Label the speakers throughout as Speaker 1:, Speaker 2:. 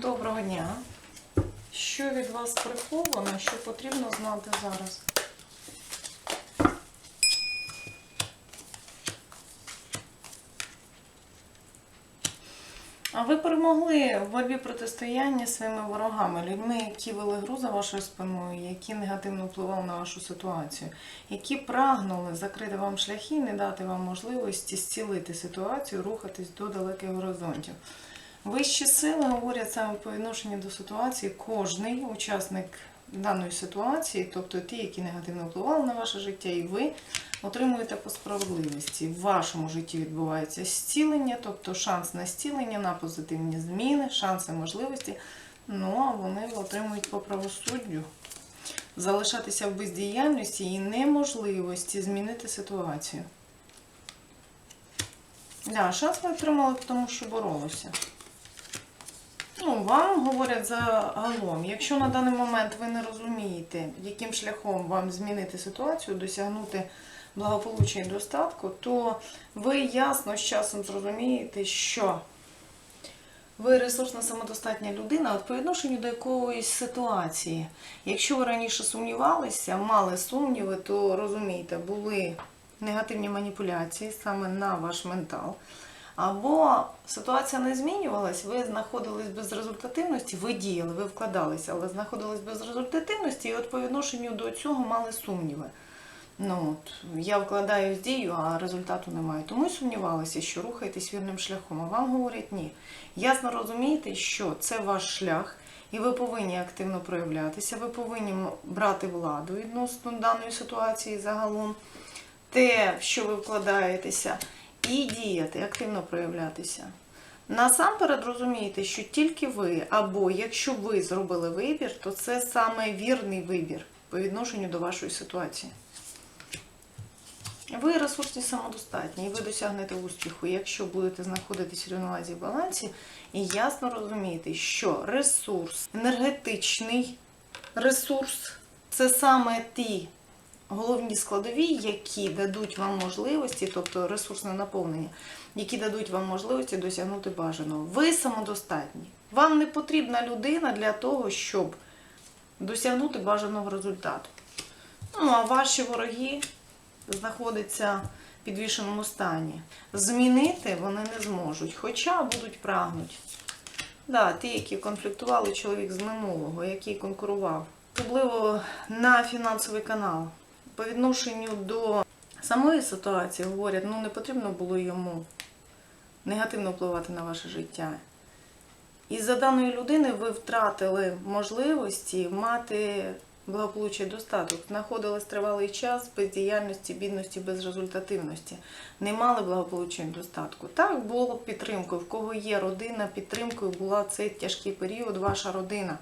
Speaker 1: Доброго дня. Що від вас приховано, що потрібно знати зараз? А ви перемогли в боротьбі протистояння своїми ворогами, людьми, які вели гру за вашою спиною, які негативно впливали на вашу ситуацію, які прагнули закрити вам шляхи і не дати вам можливості зцілити ситуацію, рухатись до далеких горизонтів. Вищі сили говорять саме по відношенню до ситуації, кожний учасник даної ситуації, тобто ті, які негативно впливали на ваше життя, і ви отримуєте по справедливості. В вашому житті відбувається зцілення, тобто шанс на зцілення, на позитивні зміни, шанси, можливості. Ну а вони отримують по правосуддю. Залишатися в бездіяльності і неможливості змінити ситуацію. Да, шанс ви отримали, тому що боролися. Ну, вам говорять загалом, якщо на даний момент ви не розумієте, яким шляхом вам змінити ситуацію, досягнути благополуччя і достатку, то ви ясно з часом зрозумієте, що ви ресурсна самодостатня людина по відношенню до якоїсь ситуації. Якщо ви раніше сумнівалися, мали сумніви, то розумієте, були негативні маніпуляції саме на ваш ментал. Або ситуація не змінювалась, ви знаходились без результативності, ви діяли, ви вкладалися, але знаходились без результативності, і от по відношенню до цього мали сумніви. Ну, от, я вкладаю дію, а результату немає. Тому й сумнівалися, що рухаєтесь вірним шляхом. А вам говорять ні. Ясно розумієте, що це ваш шлях, і ви повинні активно проявлятися, ви повинні брати владу відносно даної ситуації загалом, те, в що ви вкладаєтеся, і діяти, активно проявлятися. Насамперед розумієте, що тільки ви, або якщо ви зробили вибір, то це саме вірний вибір по відношенню до вашої ситуації. Ви ресурсні самодостатні, і ви досягнете успіху, якщо будете знаходитись в рівновазі і балансі, і ясно розумієте, що ресурс, енергетичний ресурс це саме ті головні складові, які дадуть вам можливості, тобто ресурсне наповнення, які дадуть вам можливості досягнути бажаного. Ви самодостатні. Вам не потрібна людина для того, щоб досягнути бажаного результату. Ну, а ваші вороги знаходяться в підвішеному стані. Змінити вони не зможуть, хоча будуть прагнуть. Да, ті, які конфліктували чоловік з минулого, який конкурував, особливо на фінансовий канал. По відношенню до самої ситуації говорять, ну не потрібно було йому негативно впливати на ваше життя. І за даної людини ви втратили можливості мати благополуччя і достаток. Знаходились тривалий час без діяльності, бідності, безрезультативності. Не мали благополуччя і достатку. Так, було підтримкою. В кого є родина, підтримкою була цей тяжкий період, ваша родина.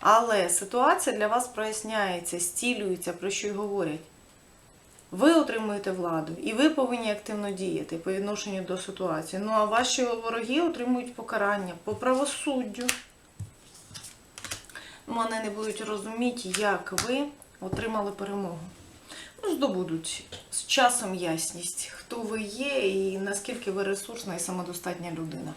Speaker 1: Але ситуація для вас проясняється, стілюється, про що й говорять. Ви отримуєте владу, і ви повинні активно діяти по відношенню до ситуації. Ну а ваші вороги отримують покарання по правосуддю. Вони не будуть розуміти, як ви отримали перемогу. Ну, здобудуть з часом ясність, хто ви є і наскільки ви ресурсна і самодостатня людина.